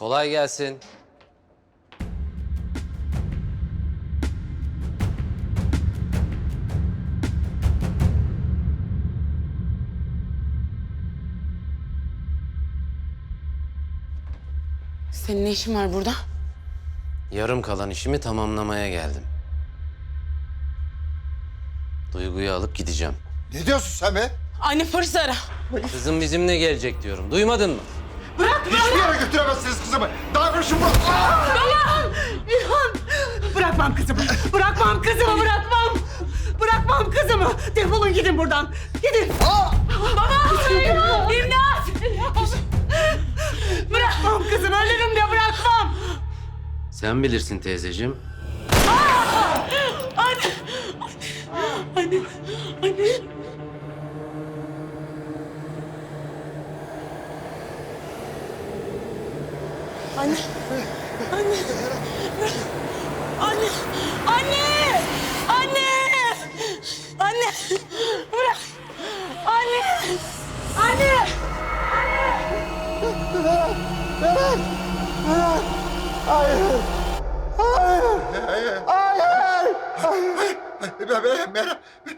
Kolay gelsin. Senin ne işin var burada? Yarım kalan işimi tamamlamaya geldim. Duyguyu alıp gideceğim. Ne diyorsun sen be? Anne polis ara. Kızım bizimle gelecek diyorum. Duymadın mı? Bırakmam kızımı. Bırakmam kızımı bırakmam. Bırakmam kızımı. Defolun gidin buradan. Gidin. Baba! İmdat! Bırakmam kızımı. Ölürüm de bırakmam. Sen bilirsin teyzeciğim. Anne. Anne. Anne. Anne. Anne. Anne! Anne! Anne! Anne! Bırak! Anne! Anne! Anne! Hayır! Hayır! Hayır! Hayır! Hayır! Hayır!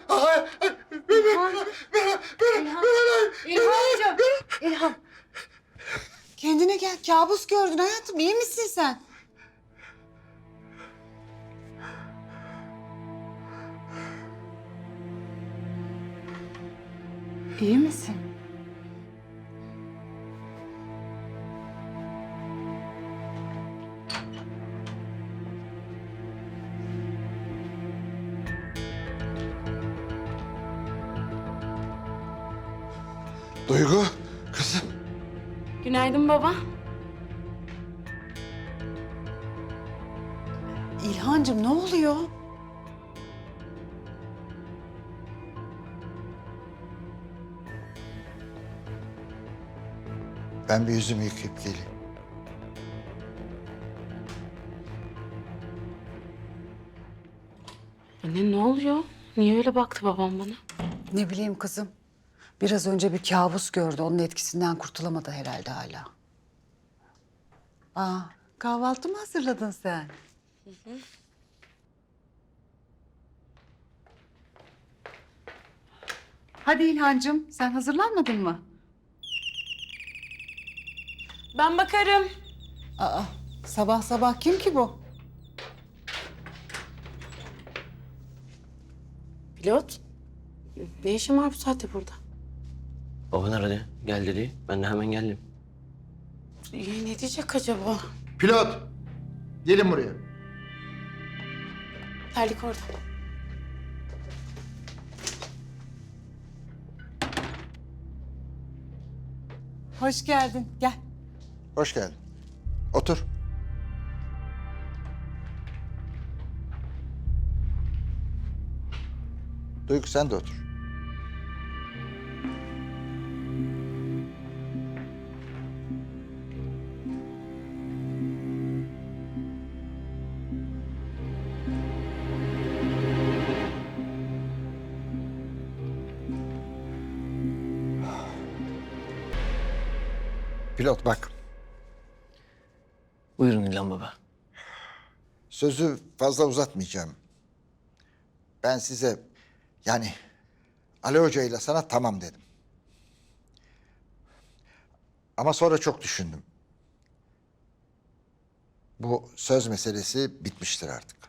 Hayır! İlhan. İlhan. İlhan. İlhan. Kendine gel. Kabus gördün hayatım. İyi misin sen? İyi misin? Duygu, kızım. Günaydın baba. İlhancığım ne oluyor? Ben bir yüzümü yıkayıp geleyim. Anne ne oluyor? Niye öyle baktı babam bana? Ne bileyim kızım. Biraz önce bir kabus gördü. Onun etkisinden kurtulamadı herhalde hala. Aa, kahvaltı mı hazırladın sen? Hadi İlhancığım, sen hazırlanmadın mı? Ben bakarım. Aa, sabah sabah kim ki bu? Pilot. Ne işin var bu saatte burada? Baban aradı. Gel dedi. Ben de hemen geldim. Ya ne diyecek acaba? Pilot, gelin buraya. Terlik orada. Hoş geldin. Gel. Hoş geldin. Otur. Duygu sen de otur. Pilot bak. Buyurun İlhan Baba. Sözü fazla uzatmayacağım. Ben size yani Ali Hoca ile sana tamam dedim. Ama sonra çok düşündüm. Bu söz meselesi bitmiştir artık.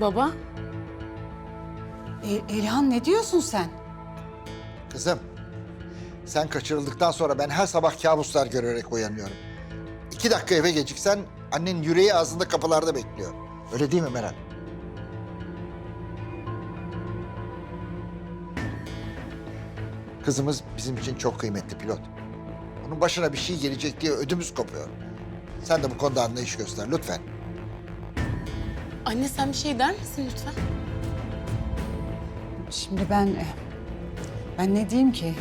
Baba. İl- İlhan ne diyorsun sen? Kızım, sen kaçırıldıktan sonra ben her sabah kabuslar görerek uyanıyorum. İki dakika eve geciksen annen yüreği ağzında kapılarda bekliyor. Öyle değil mi Meral? Kızımız bizim için çok kıymetli pilot. Onun başına bir şey gelecek diye ödümüz kopuyor. Sen de bu konuda anlayış göster lütfen. Anne sen bir şey der misin lütfen? Şimdi ben... Ben ne diyeyim ki?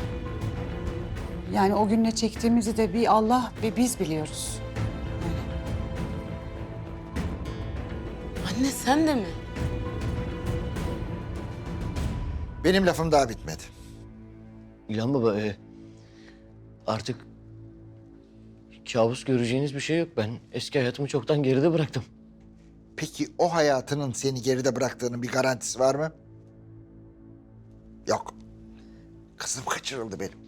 Yani o gün ne çektiğimizi de bir Allah ve biz biliyoruz. Anne sen de mi? Benim lafım daha bitmedi. İlhan baba e, artık kabus göreceğiniz bir şey yok. Ben eski hayatımı çoktan geride bıraktım. Peki o hayatının seni geride bıraktığının bir garantisi var mı? Yok. Kızım kaçırıldı benim.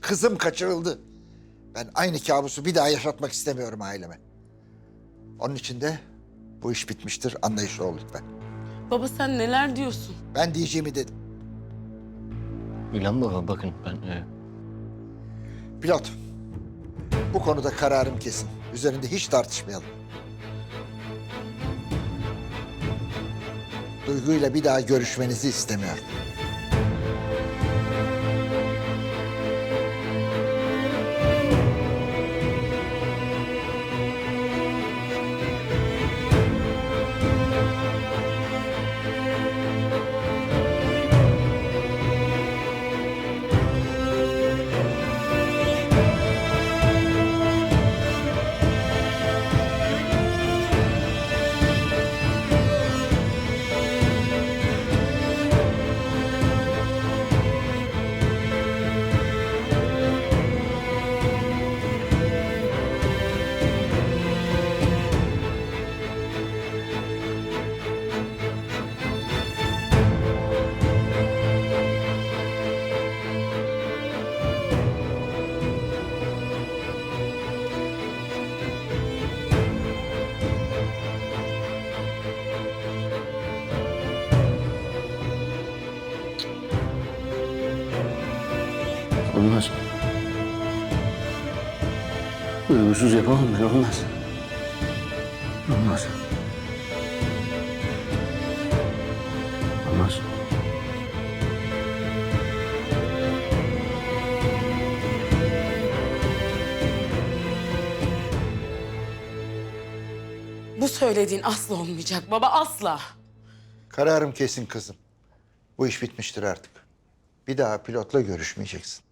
Kızım kaçırıldı. Ben aynı kabusu bir daha yaşatmak istemiyorum aileme. Onun için de bu iş bitmiştir. Anlayışlı ol lütfen. Baba sen neler diyorsun? Ben diyeceğimi dedim. İlhan baba bakın ben e, Pilot, bu konuda kararım kesin. Üzerinde hiç tartışmayalım. Duygu'yla bir daha görüşmenizi istemiyorum. Olmaz. Duygusuz yapamam ben olmaz. Olmaz. Olmaz. Bu söylediğin asla olmayacak baba asla. Kararım kesin kızım. Bu iş bitmiştir artık. Bir daha pilotla görüşmeyeceksin.